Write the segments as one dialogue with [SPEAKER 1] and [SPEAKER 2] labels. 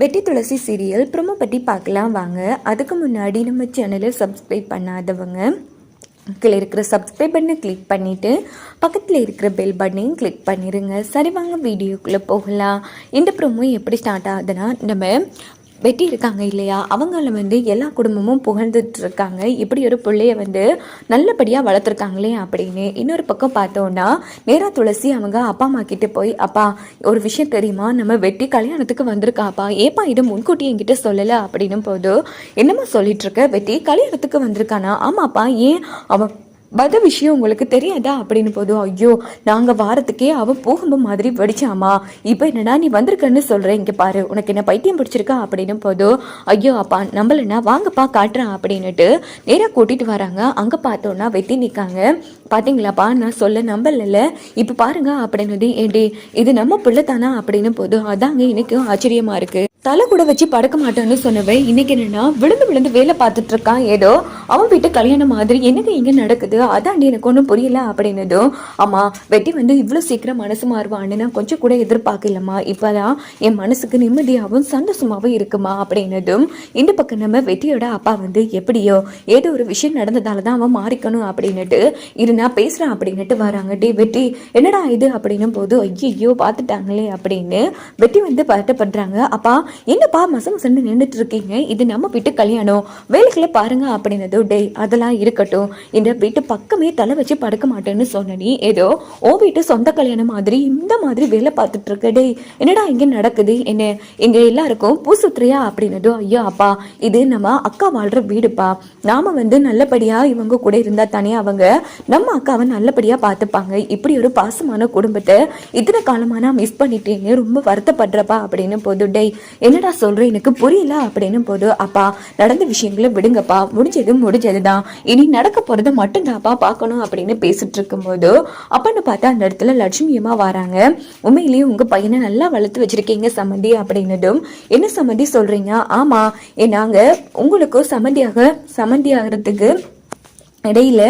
[SPEAKER 1] வெட்டி துளசி serial promo பற்றி பார்க்கலாம் வாங்க. அதுக்கு முன்னாடி நம்ம சேனலை சப்ஸ்கிரைப் பண்ணாதவங்க கீழே இருக்கிற சப்ஸ்கிரைப் பட்டனை கிளிக் பண்ணிவிட்டு பக்கத்தில் இருக்கிற பெல் பட்டனையும் கிளிக் பண்ணிடுங்க சரி வாங்க வீடியோக்குள்ளே போகலாம். இந்த ப்ரோமோ எப்படி ஸ்டார்ட் ஆகுதுன்னா நம்ம வெட்டி இருக்காங்க இல்லையா? அவங்கள வந்து எல்லா குடும்பமும் புகழ்ந்துட்டு இருக்காங்க இப்படி ஒரு பிள்ளைய வந்து நல்லபடியாக வளர்த்துருக்காங்களே அப்படின்னு இன்னொரு பக்கம் பார்த்தோன்னா நேரா துளசி அவங்க அப்பா அம்மா கிட்டே போய் அப்பா ஒரு விஷயம் தெரியுமா? நம்ம வெட்டி கல்யாணத்துக்கு வந்திருக்காப்பா. ஏப்பா இது முன்கூட்டி என்கிட்ட சொல்லலை? அப்படின்னும் போது என்னம்மா சொல்லிட்டு இருக்க வெட்டி கல்யாணத்துக்கு வந்திருக்கானா? ஆமாப்பா ஏன் அவன் வத விஷயம் உங்களுக்கு தெரியாதா? அப்படின்னு போதும் ஐயோ நாங்கள் வாரத்துக்கே அவள் போகும்போது மாதிரி வெடிச்சாமா? இப்போ என்னடா நீ வந்திருக்கன்னு சொல்கிறேன் இங்கே பாரு உனக்கு என்ன பைத்தியம் பிடிச்சிருக்கா? அப்படின்னு போதும் ஐயோ அப்பா நம்மளன்னா வாங்கப்பா காட்டுறான் அப்படின்னுட்டு நேராக கூட்டிட்டு வராங்க. அங்கே பார்த்தோன்னா வெட்டி நிற்காங்க பார்த்தீங்களாப்பா நான் சொல்ல நம்பல இப்போ பாருங்க அப்படின்னது ஏண்டி இது நம்ம பிள்ளை தானா அப்படின்னு போதும் அதாங்க எனக்கு ஆச்சரியமா இருக்குது தலை கூட வச்சு படுக்க மாட்டோன்னு சொன்னவன் இன்னைக்கு என்னன்னா விழுந்து விழுந்து வேலை பார்த்துட்டு இருக்கான் ஏதோ அவன் வீட்டு கல்யாணம் மாதிரி என்னங்க இங்கே நடக்குது? அதாண்டி எனக்கு ஒன்றும் புரியல அப்படின்னதும் ஆமாம் வெட்டி வந்து இவ்வளோ சீக்கிரம் மனசு மாறுவான்னு நான் கொஞ்சம் கூட எதிர்பார்க்கலம்மா. இப்போதான் என் மனசுக்கு நிம்மதியாகவும் சந்தோஷமாகவும் இருக்குமா? அப்படின்னதும் இந்த பக்கம் நம்ம வெட்டியோட அப்பா வந்து எப்படியோ ஏதோ ஒரு விஷயம் நடந்ததால தான் அவன் மாறிக்கணும். அப்படின்னுட்டு இரு நான் பேசுறேன். அப்படின்னுட்டு வராங்க. டே வெட்டி என்னடா இது? அப்படின்னும் போது ஐயோ பார்த்துட்டாங்களே அப்படின்னு வெட்டி வந்து பதட்டப்படுறாங்க அப்பா என்னப்பா மசம் மசன்னு நின்றுட்டு இருக்கீங்க? இது நம்ம வீட்டு கல்யாணம். வேலைகளை பாருங்க அப்படின்னதும் அப்படின்னது டேய் அதெல்லாம் இருக்கட்டும். இந்த வீட்டு பக்கமே தலை வச்சு படுக்க மாட்டேன்னு சொன்ன நீ ஏதோ ஓ வீட்டு சொந்த கல்யாணம் மாதிரி இந்த மாதிரி வேலை பார்த்துட்டு இருக்க டேய். என்னடா இங்கே நடக்குது? என்ன? எங்க எல்லாருக்கும் பூ சுத்துறியா? அப்படின்னதும் ஐயோ அப்பா இது நம்ம அக்கா வாழ்கிற வீடுப்பா. நாம வந்து நல்லபடியா இவங்க கூட இருந்தா தானே அவங்க நம்ம அக்காவை நல்லபடியா பார்த்துப்பாங்க. இப்படி ஒரு பாசமான குடும்பத்தை இத்தனை காலமா நான் மிஸ் பண்ணிட்டேன்னு ரொம்ப வருத்தப்படுறப்பா. அப்படின்னு போது டேய் என்னடா சொல்கிறேன் எனக்கு புரியல. அப்படின்னு போது அப்பா நடந்த விஷயங்களை விடுங்கப்பா. முடிஞ்சது முடிஞ்சதுதான். இனி நடக்க போறதை மட்டும்தாப்பா பார்க்கணும் அப்படின்னு பேசிட்டு இருக்கும்போது அப்பன்னு பார்த்தா அந்த இடத்துல லட்சுமி அம்மா வராங்க. உண்மையிலேயே உங்க பையனை நல்லா வளர்த்து வச்சிருக்கீங்க சம்மந்தி அப்படின்னதும். என்ன சம்மந்தி சொல்றீங்க? ஆமா ஏ நாங்க உங்களுக்கும் சம்மந்தியாக சம்மந்தி ஆகிறதுக்கு இடையில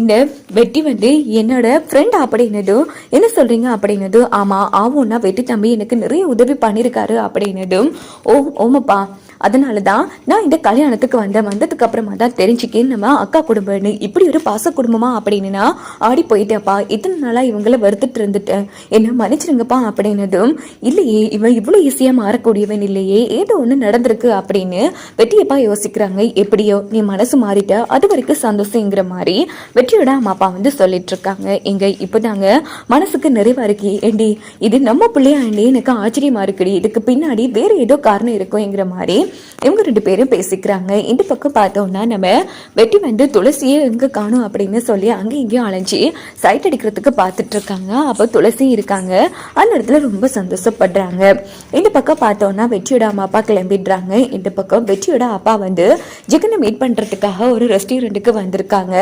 [SPEAKER 1] இந்த வெட்டி வந்து என்னோட ஃப்ரெண்ட் அப்படின்னதும் என்ன சொல்றீங்க? அப்படின்னதும் ஆமாம் ஆவோன்னா வெட்டி தம்பி எனக்கு நிறைய உதவி பண்ணியிருக்காரு அப்படின்னதும் ஓ ஓமப்பா அதனால தான் நான் இந்த கல்யாணத்துக்கு வந்தேன் வந்ததுக்கு அப்புறமா தான் தெரிஞ்சுக்கேன். நம்ம அக்கா குடும்பம்னு இப்படி ஒரு பாச குடும்பமா அப்படின்னா ஆடி போயிட்டேப்பா இத்தனை நாளாக இவங்கள வருத்துட்டு இருந்துட்டேன். என்ன மன்னிச்சிருங்கப்பா அப்படின்னதும் இல்லையே இவன் இவ்வளோ ஈஸியாக மாறக்கூடியவன் இல்லையே. ஏதோ ஒன்று நடந்திருக்கு அப்படின்னு வெட்டியப்பா யோசிக்கிறாங்க. எப்படியோ நீ மனசு மாறிட்ட. அது வரைக்கும் சந்தோஷங்கிற மாதிரி வெற்றியோட அம்மா அப்பா வந்து சொல்லிட்டு இருக்காங்க இங்க இப்போதாங்க மனசுக்கு நிறைவா இருக்கு ஏண்டி இது நம்ம பிள்ளையா ஏண்டி? எனக்கு ஆச்சரியமா இருக்குடி. இதுக்கு பின்னாடி வேற ஏதோ காரணம் இருக்குங்கிற மாதிரி இவங்க ரெண்டு பேரும் பேசிக்கிறாங்க. இந்த பக்கம் பார்த்தோம்னா நம்ம வெட்டி வந்து துளசியே எங்க காணும் அப்படின்னு சொல்லி அங்கே இங்கேயும் அலைஞ்சி சைட் அடிக்கிறதுக்கு பார்த்துட்டு இருக்காங்க அப்போ துளசி இருக்காங்க. அந்த இடத்துல ரொம்ப சந்தோஷப்படுறாங்க. இந்த பக்கம் பார்த்தோம்னா வெற்றியோட அம்மா அப்பா கிளம்பிடுறாங்க. இந்த பக்கம் வெற்றியோட அப்பா வந்து ஜெகனை மீட் பண்றதுக்காக ஒரு ரெஸ்டாரண்ட்டுக்கு வந்திருக்காங்க.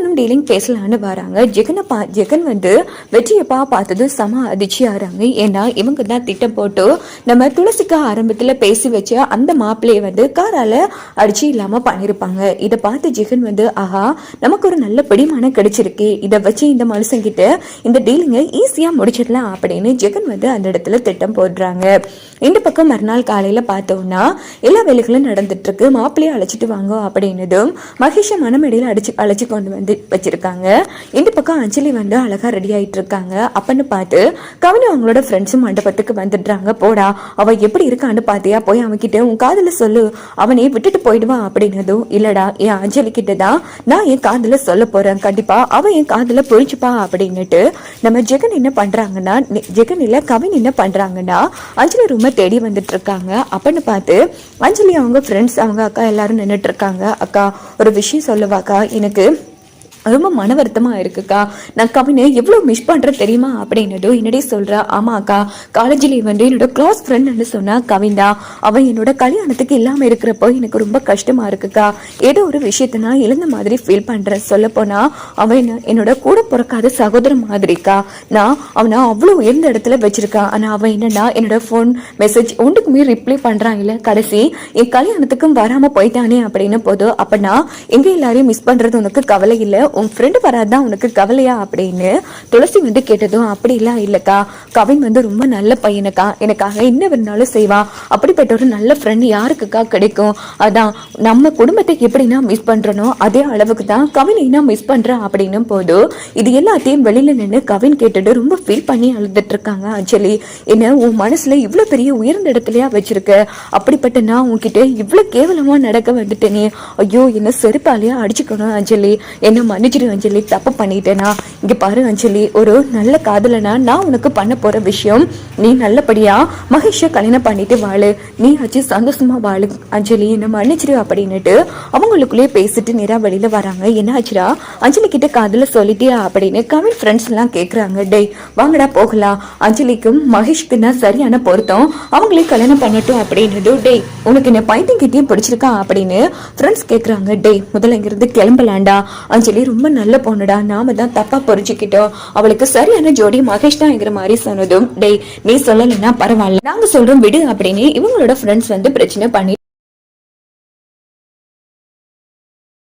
[SPEAKER 1] ஜெகனும் டீலிங் பேசலான்னு வராங்க. ஜெகனை பா ஜெகன் வந்து வெற்றியப்பா பார்த்தது செம அதிர்ச்சி ஆறாங்க ஏன்னா இவங்க தான் திட்டம் போட்டு நம்ம துளசிக்கு ஆரம்பத்தில் பேசி வச்ச அந்த மாப்பிள்ளையை வந்து காரால் அடிச்சு இல்லாமல் பண்ணியிருப்பாங்க இதை பார்த்து ஜெகன் வந்து ஆஹா நமக்கு ஒரு நல்ல பிடிமானம் கிடைச்சிருக்கு. இதை வச்சு இந்த மனுஷங்கிட்ட இந்த டீலிங்கை ஈஸியாக முடிச்சிடலாம் அப்படின்னு ஜெகன் வந்து அந்த இடத்துல திட்டம் போடுறாங்க. இந்த பக்கம் மறுநாள் காலையில் பார்த்தோம்னா எல்லா வேலைகளும் நடந்துட்டு இருக்கு. மாப்பிள்ளையை அழைச்சிட்டு வாங்க அப்படின்னதும் மகேஷை மனமேடையில் அடிச்சு அழைச்சி கொண்டு வந்து வச்சிருக்காங்க. இந்த பக்கம் அஞ்சலி வந்து அழகா ரெடி ஆயிட்டு இருக்காங்க அப்பன்னு பார்த்து கவினி அவங்களோட ஃப்ரெண்ட்ஸும் மண்டபத்துக்கு வந்துடுறாங்க. போடா அவ எப்படி இருக்கான்னு பாத்தியா? போய் அவன்கிட்ட உன் காதில் சொல்லு. அவனே விட்டுட்டு போயிடுவான் அப்படின்னதும் இல்லடா என் அஞ்சலி கிட்ட தான் நான் என் காதில் சொல்ல போறேன். கண்டிப்பா அவன் என் காதில் புரிஞ்சுப்பா. அப்படின்னுட்டு நம்ம ஜெகன் என்ன பண்றாங்கன்னா ஜெகன் இல்ல கவின் என்ன பண்றாங்கன்னா அஞ்சலி ரூமை தேடி வந்துட்டு இருக்காங்க அப்பன்னு பார்த்து அஞ்சலி அவங்க ஃப்ரெண்ட்ஸ் அவங்க அக்கா எல்லாரும் நின்றுட்டு இருக்காங்க அக்கா ஒரு விஷயம் சொல்லுவாக்கா. எனக்கு ரொம்ப மன வருத்தமாக இருக்குக்கா. நான் கவினை எவ்வளோ மிஸ் பண்ணுறேன் தெரியுமா? அப்படின்னதும் என்னடே சொல்கிறா ஆமாக்கா. காலேஜில் வந்து என்னோட க்ளோஸ் ஃப்ரெண்ட்னு சொன்னால் கவின் தான் அவன் என்னோட கல்யாணத்துக்கு இல்லாமல் இருக்கிறப்போ எனக்கு ரொம்ப கஷ்டமாக இருக்குக்கா. ஏதோ ஒரு விஷயத்த நான் இழந்த மாதிரி ஃபீல் பண்ணுறேன் சொல்லப்போனால் அவன் என்னோட கூட பிறக்காத சகோதரன் மாதிரிக்கா. நான் அவனை அவ்வளோ உயர்ந்த இடத்துல வச்சுருக்கான் ஆனால் அவன் என்னன்னா என்னோட ஃபோன் மெசேஜ் ஒன்றுக்குமே ரிப்ளை பண்ணுறான் இல்லை. கடைசி என் கல்யாணத்துக்கும் வராமல் போயிட்டானே அப்படின்னு போதும் அப்போ நான் எங்க எல்லாரையும் மிஸ் பண்ணுறது உனக்கு கவலை இல்லை. உன் ஃப்ரெண்டு வராதான் உனக்கு கவலையா அப்படின்னு துளசி வந்து கேட்டதும் அப்படிலாம் இல்லைக்கா. கவின் வந்து ரொம்ப நல்ல பையனுக்கா. எனக்காக என்ன வேணாலும் செய்வான் அப்படிப்பட்ட ஒரு நல்ல ஃப்ரெண்ட் யாருக்குக்கா கிடைக்கும்? அதான் நம்ம குடும்பத்தை எப்படி நான் மிஸ் பண்றனோ அதே அளவுக்கு தான் கவினை நான் மிஸ் பண்ணுறேன் அப்படின்னும் போது இது எல்லாத்தையும் வெளியில நின்று கவின் கேட்டுட்டு ரொம்ப ஃபீல் பண்ணி அழுதுட்டு இருக்காங்க அஞ்சலி. என்ன உன் மனசுல இவ்வளோ பெரிய உயர்ந்த இடத்துலயா வச்சிருக்க? அப்படிப்பட்ட நான் உன்கிட்ட இவ்வளோ கேவலமா நடக்க வந்துட்டேனே. ஐயோ என்ன செருப்பாலேயே அடிச்சுக்கணும் அஞ்சலி. என்ன மன்னிச்சிடு அஞ்சலி தப்பு பண்ணிட்டேனா? இங்க பாரு அஞ்சலி ஒரு நல்ல காதலனா நான் உனக்கு பண்ண போற விஷயம். நீ நல்லபடியா மகேஷ கல்யாணம் பண்ணிட்டு வாழு. நீ ஆச்சு சந்தோஷமா வாழு. அஞ்சலி என்ன மன்னிச்சிரு அப்படின்னுட்டு அவங்களுக்குள்ளேயே பேசிட்டு நேரா வெளியில வராங்க. என்ன ஆச்சுடா? அஞ்சலி கிட்ட காதல சொல்லிட்டியா அப்படின்னு கமல் ஃப்ரெண்ட்ஸ் எல்லாம் கேக்குறாங்க. டேய் வாங்கடா போகலாம். அஞ்சலிக்கும் மகேஷ்க்கு தான் சரியான பொருத்தம். அவங்களே கல்யாணம் பண்ணட்டும் அப்படின்னது டேய் உனக்கு என்ன பைத்தியம் கிட்டேயும் பிடிச்சிருக்கா? அப்படின்னு ஃப்ரெண்ட்ஸ் கேக்குறாங்க. டேய் முதல்ல இங்கிருந்து கிளம்பலாண்டா அஞ்சலி ரொம்ப நல்ல பொண்ணுடா. நாம தான் தப்பா புரிஞ்சுக்கிட்டோம். அவளுக்கு சரியான ஜோடி மகேஷ் தான்ங்கிற மாதிரி சொன்னதும் டேய் நீ சொல்லலைன்னா பரவாயில்ல. நாங்க சொல்றோம் விடு அப்படின்னு இவங்களோட ஃப்ரெண்ட்ஸ் வந்து பிரச்சனை பண்ணி